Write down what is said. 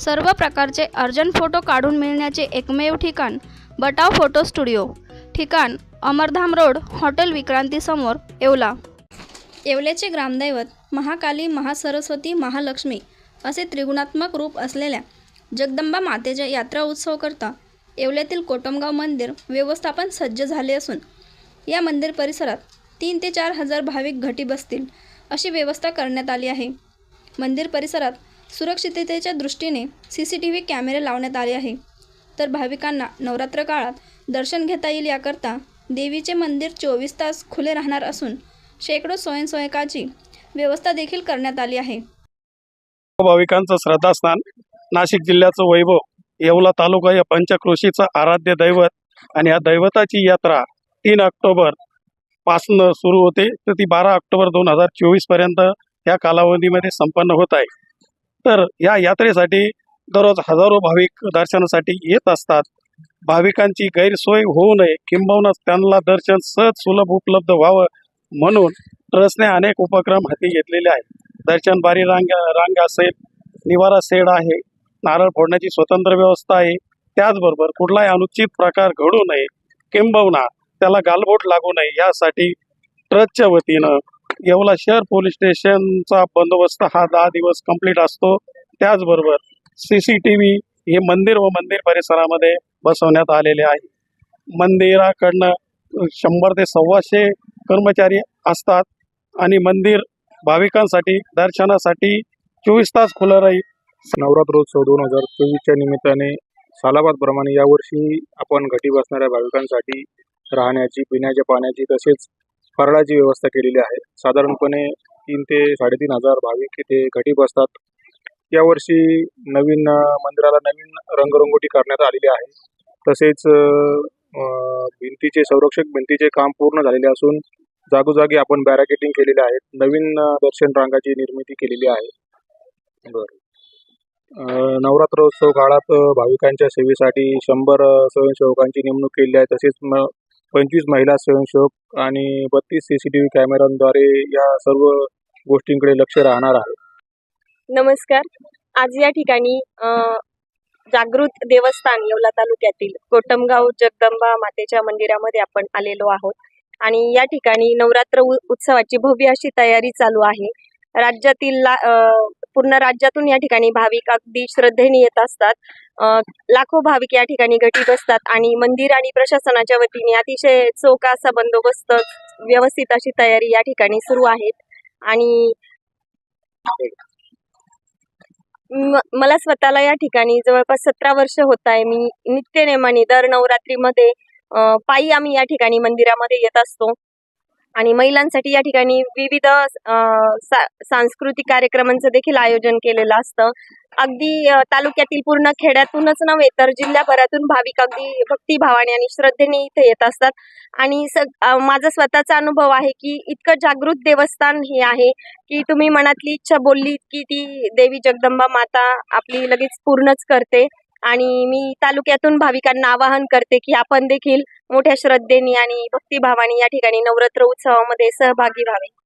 सर्व प्रकारचे urgent photo काढून मिळण्याचे एकमेव ठिकाण बटाव फोटो स्टुडिओ. ठिकाण अमरधाम रोड हॉटेल विक्रांतीसमोर येवला. येवलेचे ग्रामदैवत महाकाली महासरस्वती महालक्ष्मी असे त्रिगुणात्मक रूप असलेल्या जगदंबा मातेच्या यात्रा उत्सवकरता येवल्यातील कोटमगाव मंदिर व्यवस्थापन सज्ज झाले असून या मंदिर परिसरात तीन ते चार हजार भाविक घटी बसतील अशी व्यवस्था करण्यात आली आहे. मंदिर परिसरात सुरक्षिततेच्या दृष्टीने सी सी टी व्ही कॅमेरे लावण्यात आले आहे. तर भाविकांना नवरात्र काळात दर्शन घेता येईल याकरता देवीचे मंदिर चोवीस तास खुले राहणार असून शेकडो स्वयंसेवकाची व्यवस्था देखील करण्यात आली आहे. भाविकांचं श्रद्धास्थान नाशिक जिल्ह्याचं वैभव येवला तालुका या पंचक्रोशीचं आराध्य दैवत आणि या दैवताची यात्रा तीन ऑक्टोबर पासनं सुरू होते. तर ती बारा ऑक्टोबर दोन हजार चोवीसपर्यंत या कालावधीमध्ये संपन्न होत आहे. तर या यात्रेसाठी दररोज हजारो भाविक दर्शनासाठी येत असतात. भाविकांची गैरसोय होऊ नये. किंबहुना त्यांना दर्शन सहज सुलभ उपलब्ध व्हावं म्हणून ट्रस्टने अनेक उपक्रम हाती घेतलेले आहेत. दर्शन बारी रांग रांग असेल निवारा सेड आहे. नारळ फोडण्याची स्वतंत्र व्यवस्था आहे. त्याचबरोबर कुठलाही अनुचित प्रकार घडू नये. किंबहुना त्याला गालबोट लागू नये यासाठी ट्रस्टच्या वतीनं येवला शहर पोलीस स्टेशनचा बंदोबस्त हा दहा दिवस कंप्लीट असतो. त्याचबरोबर सी सी टी व्ही हे मंदिर व मंदिर परिसरामध्ये बसवण्यात आलेले आहे. मंदिराकडनं शंभर ते सव्वाशे कर्मचारी असतात आणि मंदिर भाविकांसाठी दर्शनासाठी चोवीस तास खुलं राहील. नवरात्रोत्सव दोन हजार चोवीसच्या निमित्ताने सालाबादप्रमाणे यावर्षी आपण घटी बसणाऱ्या भाविकांसाठी राहण्याची पिण्याच्या पाण्याची तसेच फराळाची व्यवस्था केलेली आहे. साधारणपणे तीन ते साडेतीन हजार भाविक इथे घटी बसतात. यावर्षी नवीन मंदिराला नवीन रंगरंगोटी करण्यात आलेली आहे. तसेच भिंतीचे संरक्षक भिंतीचे काम पूर्ण झालेले असून जागोजागी आपण बॅराकेटिंग केलेले आहेत. नवीन दर्शन रांगाची निर्मिती केलेली आहे. बरं. नवरात्रोत्सव काळात भाविकांच्या सेवेसाठी शंभर स्वयंसेवकांची नेमणूक केली आहे. तसेच पंचवीस महिला स्वयंसेवक आणि बत्तीस सी सी टी व्ही कॅमेऱ्यांद्वारे या सर्व गोष्टींकडे लक्ष राहणार आहे. नमस्कार. आज या ठिकाणी जागृत देवस्थान येवला तालुक्यातील कोटमगाव जगदंबा मातेच्या मंदिरामध्ये आपण आलेलो आहोत. आणि या ठिकाणी नवरात्र उ- उत्सवाची भव्य अशी तयारी चालू आहे. राज्यातील ला- पूर्ण राज्यातून या ठिकाणी भाविक अगदी श्रद्धेने येत असतात. लाखो भाविक या ठिकाणी घटित बसतात आणि मंदिर आणि प्रशासनाच्या वतीने अतिशय चोख असा बंदोबस्त व्यवस्थित अशी तयारी या ठिकाणी सुरू आहेत आणि मला स्वतःला या ठिकाणी जवळपास सतरा वर्ष होत आहे. मी नित्यनेमाने दर नवरात्रीमध्ये पायी आम्ही या ठिकाणी मंदिरामध्ये येत असतो. आणि महिलांसाठी या ठिकाणी विविध सा- सांस्कृतिक कार्यक्रमांचं देखील आयोजन केलेलं असतं. अगदी तालुक्यातील पूर्ण खेड्यातूनच नव्हे तर जिल्ह्याभरातून भाविक अगदी भक्तिभावाने आणि श्रद्धेने इथे येत असतात. आणि माझा स्वतःचा अनुभव आहे की इतकं जागृत देवस्थान हे आहे की तुम्ही मनातली इच्छा बोलली की ती देवी जगदंबा माता आपली लगेच पूर्णच करते. आणि मी तालुक्यातून भाविकांना आवाहन करते की आपण देखील मोठ्या श्रद्धेने आणि भक्तिभावाने या ठिकाणी नवरात्र उत्सवामध्ये सहभागी व्हावे.